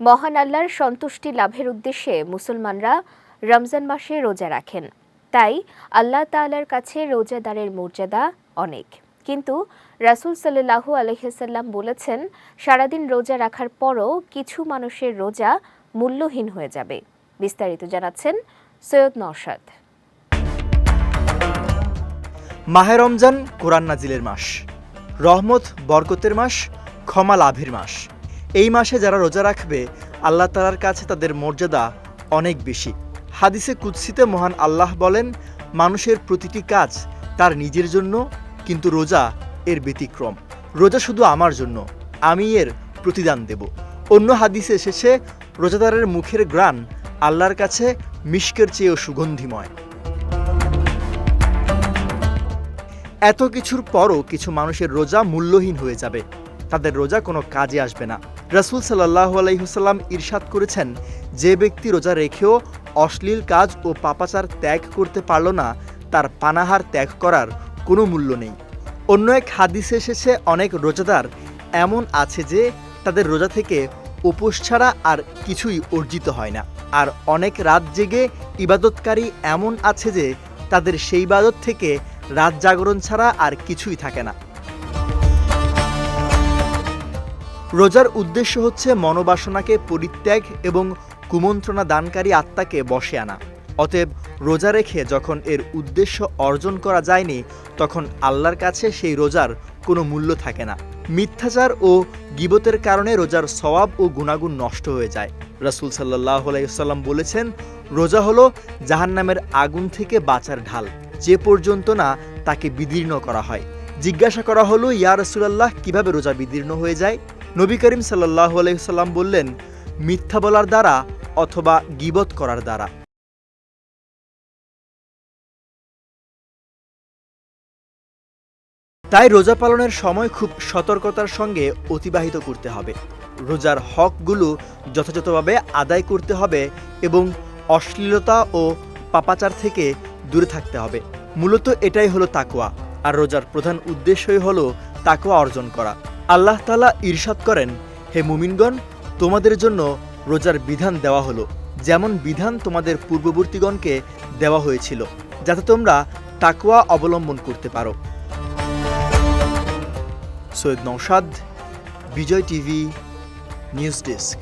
মহান আল্লাহর সন্তুষ্টি লাভের উদ্দেশ্যে মুসলমানরা রমজান মাসে রোজা রাখেন। তাই আল্লাহ তাআলার কাছে রোজাদারের মর্যাদা অনেক। কিন্তু রাসূল সাল্লাল্লাহু আলহিহাল্লাম বলেছেন, সারাদিন রোজা রাখার পরও কিছু মানুষের রোজা মূল্যহীন হয়ে যাবে। বিস্তারিত জানাচ্ছেন সৈয়দ নওশাদ। মাহে রমজান কোরআন নাজিলের মাস, রহমত বরকতের মাস, ক্ষমা লাভের মাস। এই মাসে যারা রোজা রাখবে, আল্লাহ তালার কাছে তাদের মর্যাদা অনেক বেশি। হাদিসে কুৎসিতে মহান আল্লাহ বলেন, মানুষের প্রতিটি কাজ তার নিজের জন্য, কিন্তু রোজা এর ব্যতিক্রম। রোজা শুধু আমার জন্য, আমি এর প্রতিদান দেব। অন্য হাদিসে এসেছে, রোজাদারের মুখের গ্রাণ আল্লাহর কাছে মিষ্কের চেয়েও সুগন্ধিময়। এত কিছুর পরও কিছু মানুষের রোজা মূল্যহীন হয়ে যাবে। তাদের রোজা কোনো কাজে আসবে না। রাসূল সাল্লাহ আলাইহুসাল্লাম ইরশাদ করেছেন, যে ব্যক্তি রোজা রেখেও অশ্লীল কাজ ও পাপাচার ত্যাগ করতে পারল না, তার পানাহার ত্যাগ করার কোনো মূল্য নেই। অন্য এক হাদিসে এসেছে, অনেক রোজাদার এমন আছে যে তাদের রোজা থেকে উপোস ছাড়া আর কিছুই অর্জিত হয় না। আর অনেক রাত জেগে ইবাদতকারী এমন আছে যে তাদের সেই ইবাদত থেকে রাত জাগরণ ছাড়া আর কিছুই থাকে না। রোজার উদ্দেশ্য হচ্ছে মনোবাসনাকে পরিত্যাগ এবং কুমন্ত্রণা দানকারী আত্মাকে বসে আনা। অতএব রোজা রেখে যখন এর উদ্দেশ্য অর্জন করা যায়নি, তখন আল্লাহর কাছে সেই রোজার কোনো মূল্য থাকে না। মিথ্যাচার ও গিবতের কারণে রোজার সওয়াব ও গুণাগুণ নষ্ট হয়ে যায়। রাসূল সাল্লাহ আলাইসাল্লাম বলেছেন, রোজা হলো জাহান্নামের আগুন থেকে বাঁচার ঢাল। যে পর্যন্ত না তাকে বিদীর্ণ করা হয়। জিজ্ঞাসা করা হলো, ইয়া রসুলাল্লাহ, কীভাবে রোজা বিদীর্ণ হয়ে যায়? নবী করিম সাল্লাহ আলাইসাল্লাম বললেন, মিথ্যা বলার দ্বারা অথবা গিবত করার দ্বারা। তাই রোজা পালনের সময় খুব সতর্কতার সঙ্গে অতিবাহিত করতে হবে। রোজার হকগুলো যথাযথভাবে আদায় করতে হবে এবং অশ্লীলতা ও পাপাচার থেকে দূরে থাকতে হবে। মূলত এটাই হলো তাকোয়া আর রোজার প্রধান উদ্দেশ্যই হলো তাকোয়া অর্জন করা। আল্লাহ তালা ঈর্ষাদ করেন, হে মুমিনগণ, তোমাদের জন্য রোজার বিধান দেওয়া হলো, যেমন বিধান তোমাদের পূর্ববর্তীগণকে দেওয়া হয়েছিল, যাতে তোমরা তাকুয়া অবলম্বন করতে পারো। Syed Naushad Bijoy TV, news desk.